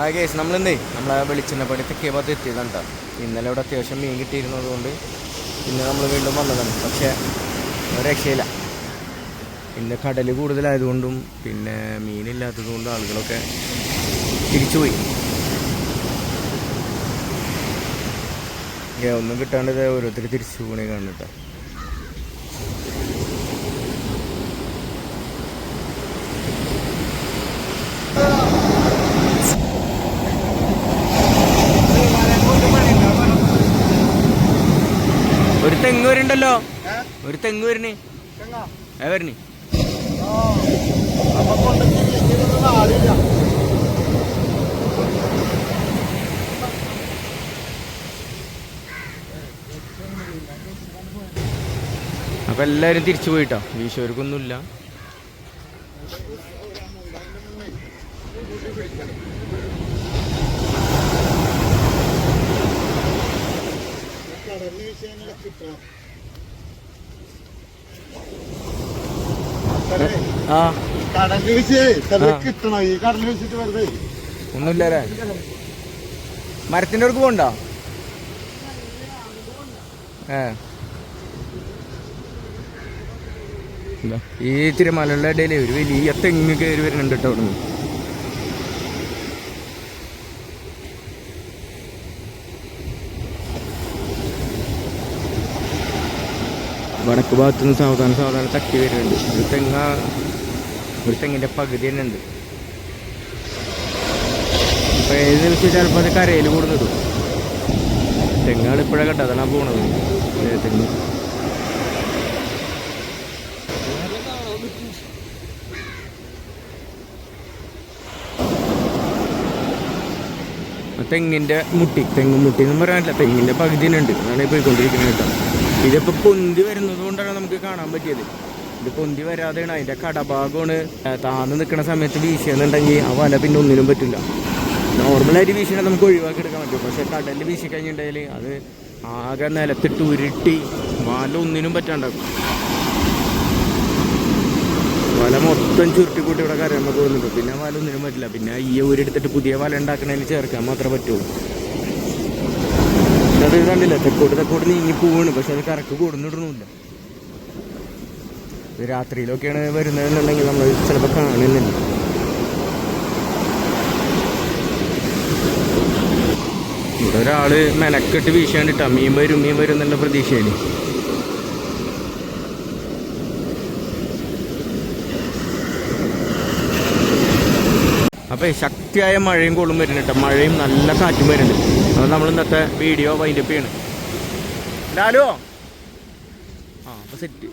ആ കേസ് നമ്മളെന്തേ? നമ്മളെ വെളിച്ചെണ്ണപ്പടി തെക്കേ ഭാഗത്ത് എത്തിയതാണ് ഇന്നലെ ഇവിടെ അത്യാവശ്യം മീൻ കിട്ടിയിരുന്നത് കൊണ്ട് ഇന്ന് നമ്മൾ വീണ്ടും വന്നതാണ്. പക്ഷേ രക്ഷയില്ല. പിന്നെ കടൽ കൂടുതലായതുകൊണ്ടും പിന്നെ മീനില്ലാത്തത് കൊണ്ടും ആളുകളൊക്കെ തിരിച്ചുപോയി. പോയി ഒന്നും കിട്ടാണ്ട് ഓരോരുത്തർ തിരിച്ചു പോണേ കാണുന്നുട്ടോ ഒരു തെങ്ങ് വരുന്നുണ്ടല്ലോ ഒരു തെങ്ങ് വരണേ. ഏ വരണേ. അപ്പൊ എല്ലാരും തിരിച്ചു പോയിട്ടോ? ഈശോർക്കൊന്നുമില്ല ആ കടലിൽ വെച്ച് ചിലത് ആ. കിട്ടണം ഈ കടലിൽ വെച്ചിട്ട് വെറുതെ. ഒന്നുമില്ലല്ലേ? മരത്തിന്റെ അടുക്ക് പോണ്ടോ ഏ. ഈ ഈ തിരുമലയുടെ ഇടയിൽ ഒരു വലിയ തെങ്ങ് കയറി വരുന്നുണ്ട് കേട്ടോ അവിടെ വടക്ക് ഭാഗത്തു നിന്ന് സാവധാനം സാവധാനം തട്ടി വരുന്നുണ്ട്. ഒരു തെങ്ങ ഒരു തെങ്ങിന്റെ പകുതി തന്നെ ഉണ്ട്. ഇപ്പൊ ഏത് നിമിഷം ചിലപ്പോൾ അത് കരയിൽ കൂടുന്നത്? തെങ്ങാണ് ഇപ്പോഴാണ് കണ്ടതാണ് പോണത്. തെങ്ങ് തെങ്ങിന്റെ മുട്ടി തെങ്ങ് മുട്ടി എന്ന് പറയാനില്ല. തെങ്ങിന്റെ പകുതി തന്നെ ഉണ്ട്. അതാണ് പോയിക്കൊണ്ടിരിക്കുന്നത് കേട്ടോ. ഇതിപ്പോ പൊന്തി വരുന്നത് കൊണ്ടാണ് നമുക്ക് കാണാൻ പറ്റിയത്. ഇത് പൊന്തി വരാതെയാണ് അതിന്റെ കടഭാഗമാണ്. താന്ന് നിൽക്കുന്ന സമയത്ത് വീശിയെന്നുണ്ടെങ്കിൽ ആ വല പിന്നെ ഒന്നിനും പറ്റില്ല. നോർമലായിട്ട് വീശിയാൽ നമുക്ക് ഒഴിവാക്കി എടുക്കാൻ പറ്റും. പക്ഷെ കടലിൽ വീശി കഴിഞ്ഞിട്ടുണ്ടെങ്കിൽ അത് ആകെ നിലത്തിട്ട് ഉരുട്ടി വല ഒന്നിനും പറ്റാണ്ടാക്കും വല മൊത്തം ചുരുട്ടിക്കൂട്ടി ഇവിടെ കരയാൻ പോകുന്നുണ്ട് പിന്നെ വല ഒന്നിനും പറ്റില്ല. പിന്നെ ഈ ഊരെടുത്തിട്ട് പുതിയ വല ഉണ്ടാക്കണതിന് ചേർക്കാൻ മാത്രമേ പറ്റുള്ളൂ. അത് കണ്ടില്ല? തെക്കോട്ട് തെക്കോട്ട് നീങ്ങി പോവാണ്. പക്ഷെ അത് കറക്ക് കൂടുന്നിടണമില്ല രാത്രിയിലൊക്കെയാണ് വരുന്നതെന്നുണ്ടെങ്കിൽ നമ്മൾ ചിലപ്പോൾ കാണുന്നില്ല. ഇവിടെ ഒരാൾ മെനക്കെട്ട് വീശാണ്ടിട്ടാ. മീൻ വരും മീൻ വരും എന്നുള്ള പ്രതീക്ഷയിൽ അപ്പൊ ശക്തിയായ മഴയും കൊള്ളും വരുന്നുണ്ട് മഴയും നല്ല കാറ്റും വരുന്നുണ്ട്. അപ്പോൾ നമ്മൾ ഇന്നത്തെ വീഡിയോ വൈൻഡപ്പ് ചെയ്യണം. ലാലോ? ആ അപ്പോൾ സെറ്റ്